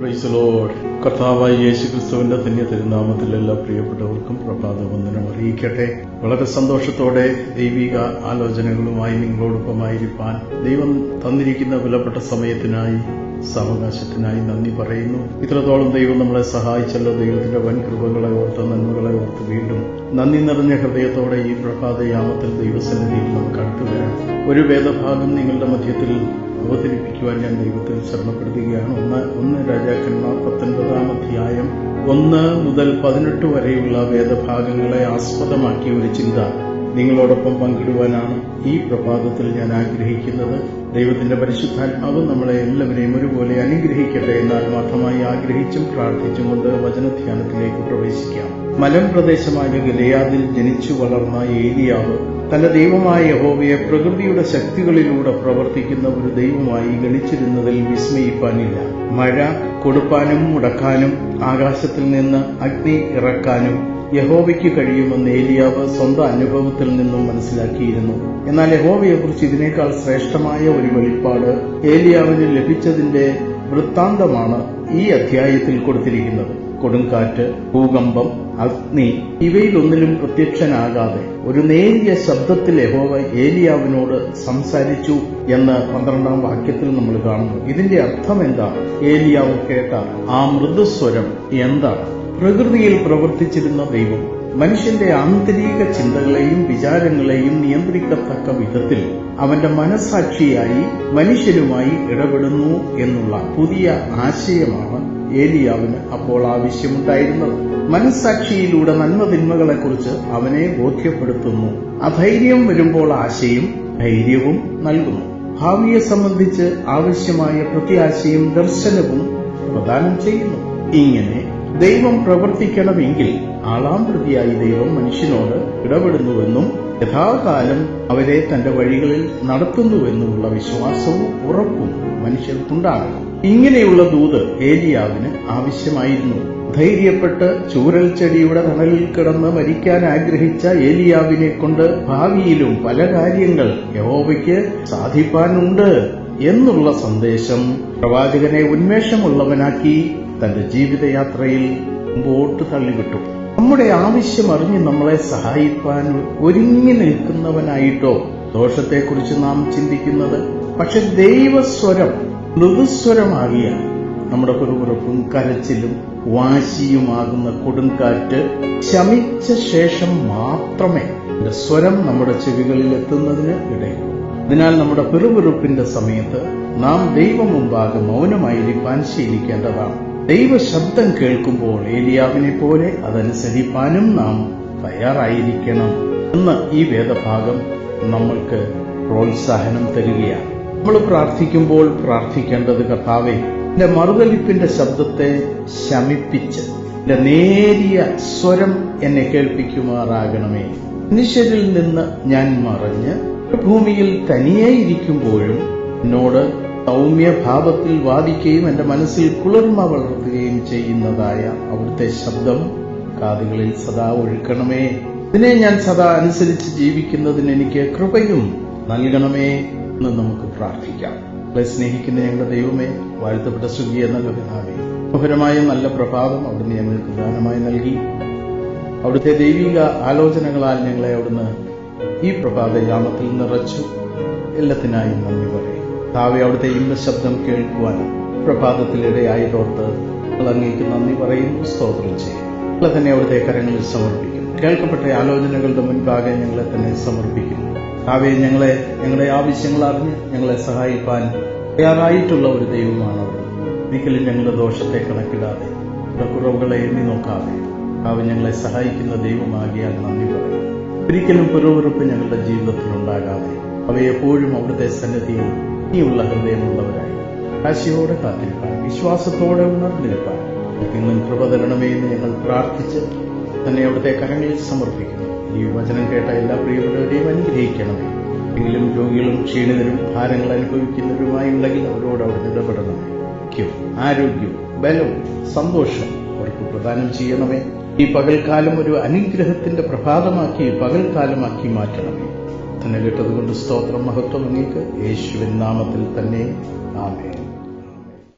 കർത്താവായ യേശു ക്രിസ്തുവിന്റെ ധന്യ തിരുനാമത്തിൽ എല്ലാ പ്രിയപ്പെട്ടവർക്കും പ്രഭാത വന്ദനം അറിയിക്കട്ടെ. വളരെ സന്തോഷത്തോടെ ദൈവിക ആലോചനകളുമായി നിങ്ങളോടൊപ്പമായിരിക്കാൻ ദൈവം തന്നിരിക്കുന്ന വിലപ്പെട്ട സമയത്തിനായി സാവകാശത്തിനായി നന്ദി പറയുന്നു. ഇത്രത്തോളം ദൈവം നമ്മളെ സഹായിച്ചല്ലോ. ദൈവത്തിന്റെ വൻ കൃപകളെ ഓർത്ത് നന്മകളെ ഓർത്ത് വീണ്ടും നന്ദി നിറഞ്ഞ ഹൃദയത്തോടെ ഈ പ്രഭാതയാമത്തിൽ ദൈവസന്നിധിയിൽ നമുക്ക് അടുത്തു വരാം ഒരു വേദഭാഗം നിങ്ങളുടെ മധ്യത്തിൽ അവതരിപ്പിക്കുവാൻ ഞാൻ ദൈവത്തിൽ ശരണപ്പെടുത്തുകയാണ്. ഒന്ന് ഒന്ന് രാജാക്കന്മാർ പത്തൊൻപതാം അധ്യായം. ഒന്ന് മുതൽ പതിനെട്ട് വരെയുള്ള വേദഭാഗങ്ങളെ ആസ്പദമാക്കിയ ഒരു ചിന്ത നിങ്ങളോടൊപ്പം പങ്കിടുവാനാണ് ഈ പ്രഭാതത്തിൽ ഞാൻ ആഗ്രഹിക്കുന്നത്. ദൈവത്തിന്റെ പരിശുദ്ധാത്മാവ് നമ്മളെ എല്ലാവരെയും ഒരുപോലെ അനുഗ്രഹിക്കട്ടെ എന്ന് ആത്മാർത്ഥമായി ആഗ്രഹിച്ചും പ്രാർത്ഥിച്ചും കൊണ്ട് വചനധ്യാനത്തിലേക്ക് പ്രവേശിക്കാം. മലം പ്രദേശമായ ഗലയാദിൽ ജനിച്ചു വളർന്ന ഏലിയാവ് തന്റെ ദൈവമായ യഹോവയെ പ്രകൃതിയുടെ ശക്തികളിലൂടെ പ്രവർത്തിക്കുന്ന ഒരു ദൈവമായി ഗണിച്ചിരുന്നതിൽ വിസ്മയിപ്പാനില്ല. മഴ കൊടുപ്പാനും മുടക്കാനും ആകാശത്തിൽ നിന്ന് അഗ്നി ഇറക്കാനും യഹോവയ്ക്ക് കഴിയുമെന്ന് ഏലിയാവ് സ്വന്തം അനുഭവത്തിൽ നിന്നും മനസ്സിലാക്കിയിരുന്നു. എന്നാൽ യഹോവയെക്കുറിച്ച് ഇതിനേക്കാൾ ശ്രേഷ്ഠമായ ഒരു വെളിപ്പാട് ഏലിയാവിന് ലഭിച്ചതിന്റെ വൃത്താന്തമാണ് ഈ അധ്യായത്തിൽ കൊടുത്തിരിക്കുന്നത്. കൊടുങ്കാറ്റ് ഭൂകമ്പം അഗ്നി. ഇവയിലൊന്നിലും പ്രത്യക്ഷനാകാതെ ഒരു നേരിയ ശബ്ദത്തിൽ യഹോവ ഏലിയാവിനോട് സംസാരിച്ചു എന്ന് പന്ത്രണ്ടാം വാക്യത്തിൽ നമ്മൾ കാണുന്നു. ഇതിന്റെ അർത്ഥം എന്താണ് ഏലിയാവ് കേട്ട ആ മൃദുസ്വരം എന്താണ്? പ്രകൃതിയിൽ പ്രവർത്തിച്ചിരുന്ന ദൈവം മനുഷ്യന്റെ ആന്തരിക ചിന്തകളെയും വിചാരങ്ങളെയും നിയന്ത്രിക്കത്തക്ക വിധത്തിൽ അവന്റെ മനസാക്ഷിയായി മനുഷ്യരുമായി ഇടപെടുന്നു എന്നുള്ള പുതിയ ആശയമാണ് ഏലിയാവിന് അപ്പോൾ ആവശ്യമുണ്ടായിരുന്നത്. മനസ്സാക്ഷിയിലൂടെ നന്മതിന്മകളെക്കുറിച്ച് അവനെ ബോധ്യപ്പെടുത്തുന്നു. അധൈര്യം വരുമ്പോൾ ആശയും ധൈര്യവും നൽകുന്നു. ഭാവിയെ സംബന്ധിച്ച് ആവശ്യമായ പ്രത്യാശയും ദർശനവും പ്രദാനം ചെയ്യുന്നു. ഇങ്ങനെ ദൈവം പ്രവർത്തിക്കണമെങ്കിൽ ആളാം പ്രതിയായി ദൈവം മനുഷ്യനോട് ഇടപെടുന്നുവെന്നും യഥാകാലം അവരെ തന്റെ വഴികളിൽ നടത്തുന്നുവെന്നുമുള്ള വിശ്വാസവും ഉറപ്പും മനുഷ്യർക്കുണ്ടാകണം. ഇങ്ങനെയുള്ള ദൂത് ഏലിയാവിന് ആവശ്യമായിരുന്നു. ധൈര്യപ്പെട്ട് ചൂരൽ ചെടിയുടെ തണലിൽ കിടന്ന് മരിക്കാൻ ആഗ്രഹിച്ച ഏലിയാവിനെ കൊണ്ട് ഭാവിയിലും പല കാര്യങ്ങൾ യഹോവയ്ക്ക് സാധിപ്പാനുണ്ട് എന്നുള്ള സന്ദേശം പ്രവാചകനെ ഉന്മേഷമുള്ളവനാക്കി തന്റെ ജീവിതയാത്രയിൽ മുമ്പോട്ട് തള്ളിവിട്ടു. നമ്മുടെ ആവശ്യം അറിഞ്ഞ് നമ്മളെ സഹായിപ്പാൻ ഒരുങ്ങി നിൽക്കുന്നവനായിട്ടോ ദോഷത്തെക്കുറിച്ച് നാം ചിന്തിക്കുന്നത്. പക്ഷെ ദൈവസ്വരം മൃദുസ്വരമാകിയ നമ്മുടെ പിറുപിറുപ്പും കരച്ചിലും വാശിയുമാകുന്ന കൊടുങ്കാറ്റ് ശമിച്ച ശേഷം മാത്രമേ സ്വരം നമ്മുടെ ചെവികളിൽ എത്തുന്നതിന് ഇടയുള്ളൂ. അതിനാൽ നമ്മുടെ പിറുപിറുപ്പിന്റെ സമയത്ത് നാം ദൈവം മുമ്പാകെ മൗനമായിരിക്കാൻ ശീലിക്കേണ്ടതാണ്. ദൈവ ശബ്ദം കേൾക്കുമ്പോൾ ഏലിയാവിനെ പോലെ അതനുസരിപ്പാനും നാം തയ്യാറായിരിക്കണം എന്ന് ഈ വേദഭാഗം നമ്മൾക്ക് പ്രോത്സാഹനം തരികയാണ്. നമ്മൾ പ്രാർത്ഥിക്കുമ്പോൾ പ്രാർത്ഥിക്കേണ്ടത് കർത്താവെ എന്റെ മറുതലിപ്പിന്റെ ശബ്ദത്തെ ശമിപ്പിച്ച് എന്റെ നേരിയ സ്വരം എന്നെ കേൾപ്പിക്കുമാറാകണമേ. മനുഷ്യരിൽ നിന്ന് ഞാൻ മറഞ്ഞ് ഭൂമിയിൽ തനിയെ ഇരിക്കുമ്പോഴും എന്നോട് സൗമ്യഭാവത്തിൽ വാദിക്കുകയും എന്റെ മനസ്സിൽ കുളിർമ വളർത്തുകയും ചെയ്യുന്നതായ അവിടുത്തെ ശബ്ദം കാതുകളിൽ സദാ ഒഴുക്കണമേ. ഇതിനെ ഞാൻ സദാ അനുസരിച്ച് ജീവിക്കുന്നതിന് എനിക്ക് കൃപയും നൽകണമേ എന്ന് നമുക്ക് പ്രാർത്ഥിക്കാം. സ്നേഹിക്കുന്ന ഞങ്ങളുടെ ദൈവമേ വാഴ്ത്തപ്പെട്ട സുഖി എന്ന പിതാവേ മനോഹരമായ നല്ല പ്രഭാതം അവിടുന്ന് ഞങ്ങൾക്ക് ദാനമായി നൽകി. അവിടുത്തെ ദൈവിക ആലോചനകളാൽ ഞങ്ങളെ അവിടുന്ന് ഈ പ്രഭാത ഗ്രാമത്തിൽ നിറച്ചു. എല്ലാത്തിനായി നന്ദി പറയും. താവെ അവിടുത്തെ ഇന്ന ശബ്ദം കേൾക്കുവാൻ പ്രഭാതത്തിലിടയായതോർത്ത് തോർത്ത് അങ്ങേക്ക് നന്ദി പറയും സ്തോത്രം ചെയ്യും. ഞങ്ങളെ തന്നെ അവിടുത്തെ കരങ്ങളിൽ സമർപ്പിക്കും. കേൾക്കപ്പെട്ട ആലോചനകളുടെ മുൻപാകെ ഞങ്ങളെ തന്നെ സമർപ്പിക്കും. താവെ ഞങ്ങളെ ഞങ്ങളുടെ ആവശ്യങ്ങൾ അറിഞ്ഞ് ഞങ്ങളെ സഹായിപ്പാൻ തയ്യാറായിട്ടുള്ള ഒരു ദൈവമാണ് ഒരിക്കലും ഞങ്ങളുടെ ദോഷത്തെ കണക്കിടാതെ കുറവുകളെ എണ്ണി നോക്കാതെ അവ ഞങ്ങളെ സഹായിക്കുന്ന ദൈവമാകിയാൽ നന്ദി പറയും. ഒരിക്കലും പുരോവറുപ്പ് ഞങ്ങളുടെ ജീവിതത്തിൽ ഉണ്ടാകാതെ അവയെപ്പോഴും അവിടുത്തെ സന്നിധിയിൽ ഇനിയുള്ള ഹൃദയമുള്ളവരായി ആശയോടെ കാത്തിരിക്കാൻ വിശ്വാസത്തോടെ ഉണർന്നിരിക്കാൻ ഇന്നും കൃപ തരണമേ എന്ന് ഞങ്ങൾ പ്രാർത്ഥിച്ച് തന്നെ അവിടുത്തെ കരങ്ങളിൽ സമർപ്പിക്കുന്നു. ഈ വചനം കേട്ട എല്ലാ പ്രിയപ്പെട്ടവരെയും അനുഗ്രഹിക്കണമേ. എങ്കിലും രോഗികളും ക്ഷീണിതരും ഭാരങ്ങൾ അനുഭവിക്കുന്നവരുമായി ഉണ്ടെങ്കിൽ അവരോട് അവിടെ ഇടപെടണം. ഐക്യവും ആരോഗ്യവും ബലവും സന്തോഷം അവർക്ക് പ്രദാനം ചെയ്യണമേ. ഈ പകൽക്കാലം ഒരു അനുഗ്രഹത്തിന്റെ പ്രഭാതമാക്കി പകൽക്കാലമാക്കി മാറ്റണമേ തന്നെ കേട്ടതുകൊണ്ട് സ്തോത്രം മഹത്വം നിങ്ങൾക്ക് യേശുവിൻ നാമത്തിൽ തന്നെ. ആമേ